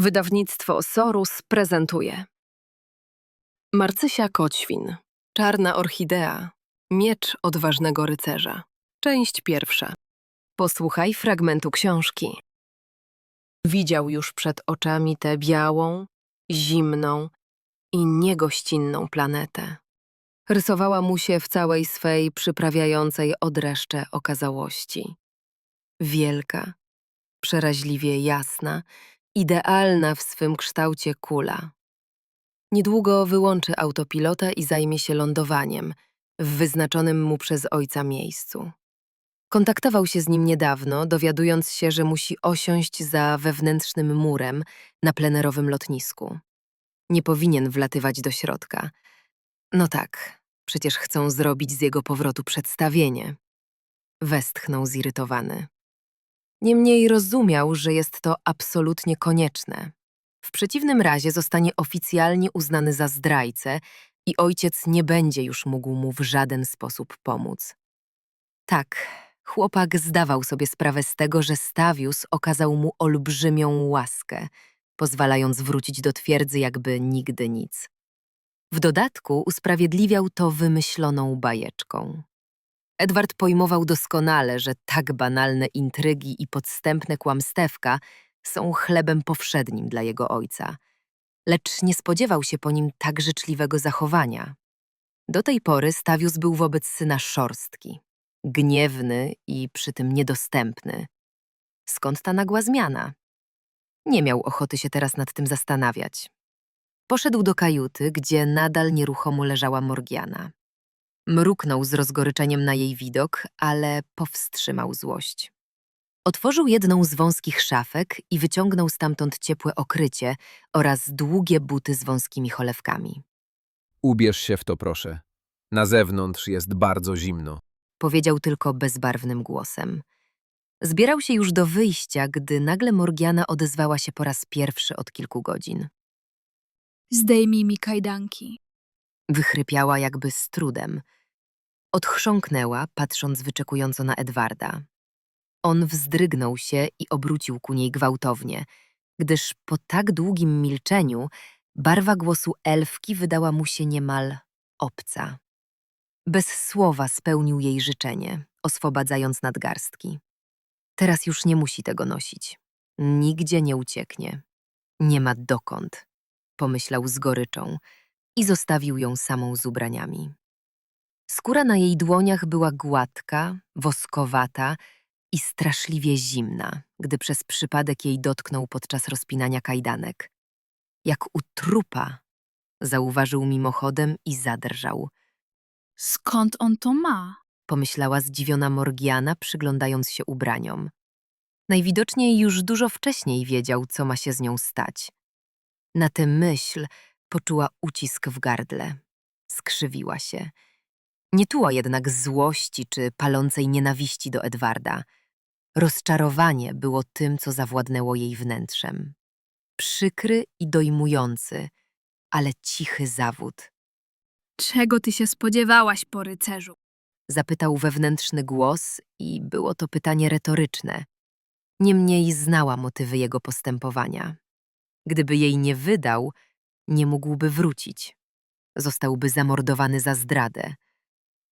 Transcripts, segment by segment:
Wydawnictwo Sorus prezentuje Marcysia Koćwin Czarna orchidea Miecz odważnego rycerza Część pierwsza Posłuchaj fragmentu książki. Widział już przed oczami tę białą, zimną i niegościnną planetę. Rysowała mu się w całej swej przyprawiającej odreszcze okazałości. Wielka, przeraźliwie jasna, idealna w swym kształcie kula. Niedługo wyłączy autopilota i zajmie się lądowaniem w wyznaczonym mu przez ojca miejscu. Kontaktował się z nim niedawno, dowiadując się, że musi osiąść za wewnętrznym murem na plenerowym lotnisku. Nie powinien wlatywać do środka. No tak, przecież chcą zrobić z jego powrotu przedstawienie. Westchnął zirytowany. Niemniej rozumiał, że jest to absolutnie konieczne. W przeciwnym razie zostanie oficjalnie uznany za zdrajcę i ojciec nie będzie już mógł mu w żaden sposób pomóc. Tak, chłopak zdawał sobie sprawę z tego, że Stawius okazał mu olbrzymią łaskę, pozwalając wrócić do twierdzy jakby nigdy nic. W dodatku usprawiedliwiał to wymyśloną bajeczką. Edward pojmował doskonale, że tak banalne intrygi i podstępne kłamstewka są chlebem powszednim dla jego ojca, lecz nie spodziewał się po nim tak życzliwego zachowania. Do tej pory Stawius był wobec syna szorstki, gniewny i przy tym niedostępny. Skąd ta nagła zmiana? Nie miał ochoty się teraz nad tym zastanawiać. Poszedł do kajuty, gdzie nadal nieruchomo leżała Morgiana. Mruknął z rozgoryczeniem na jej widok, ale powstrzymał złość. Otworzył jedną z wąskich szafek i wyciągnął stamtąd ciepłe okrycie oraz długie buty z wąskimi cholewkami. Ubierz się w to, proszę. Na zewnątrz jest bardzo zimno. Powiedział tylko bezbarwnym głosem. Zbierał się już do wyjścia, gdy nagle Morgiana odezwała się po raz pierwszy od kilku godzin. Zdejmij mi kajdanki. Wychrypiała jakby z trudem. Odchrząknęła, patrząc wyczekująco na Edwarda. On wzdrygnął się i obrócił ku niej gwałtownie, gdyż po tak długim milczeniu barwa głosu elfki wydała mu się niemal obca. Bez słowa spełnił jej życzenie, oswobadzając nadgarstki. Teraz już nie musi tego nosić. Nigdzie nie ucieknie. Nie ma dokąd, pomyślał z goryczą i zostawił ją samą z ubraniami. Skóra na jej dłoniach była gładka, woskowata i straszliwie zimna, gdy przez przypadek jej dotknął podczas rozpinania kajdanek. Jak u trupa, zauważył mimochodem i zadrżał. Skąd on to ma? Pomyślała zdziwiona Morgiana, przyglądając się ubraniom. Najwidoczniej już dużo wcześniej wiedział, co ma się z nią stać. Na tę myśl poczuła ucisk w gardle. Skrzywiła się. Nie czuła jednak złości czy palącej nienawiści do Edwarda. Rozczarowanie było tym, co zawładnęło jej wnętrzem. Przykry i dojmujący, ale cichy zawód. Czego ty się spodziewałaś po rycerzu? Zapytał wewnętrzny głos i było to pytanie retoryczne. Niemniej znała motywy jego postępowania. Gdyby jej nie wydał, nie mógłby wrócić. Zostałby zamordowany za zdradę.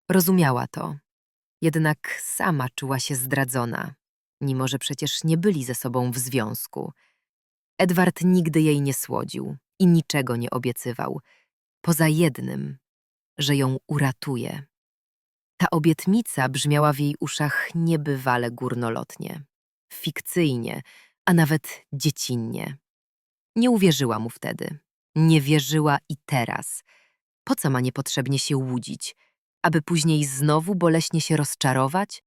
Rozumiała to. Jednak sama czuła się zdradzona, mimo że przecież nie byli ze sobą w związku. Edward nigdy jej nie słodził i niczego nie obiecywał, poza jednym, że ją uratuje. Ta obietnica brzmiała w jej uszach niebywale górnolotnie, fikcyjnie, a nawet dziecinnie. Nie uwierzyła mu wtedy. Nie wierzyła i teraz. Po co ma niepotrzebnie się łudzić? Aby później znowu boleśnie się rozczarować?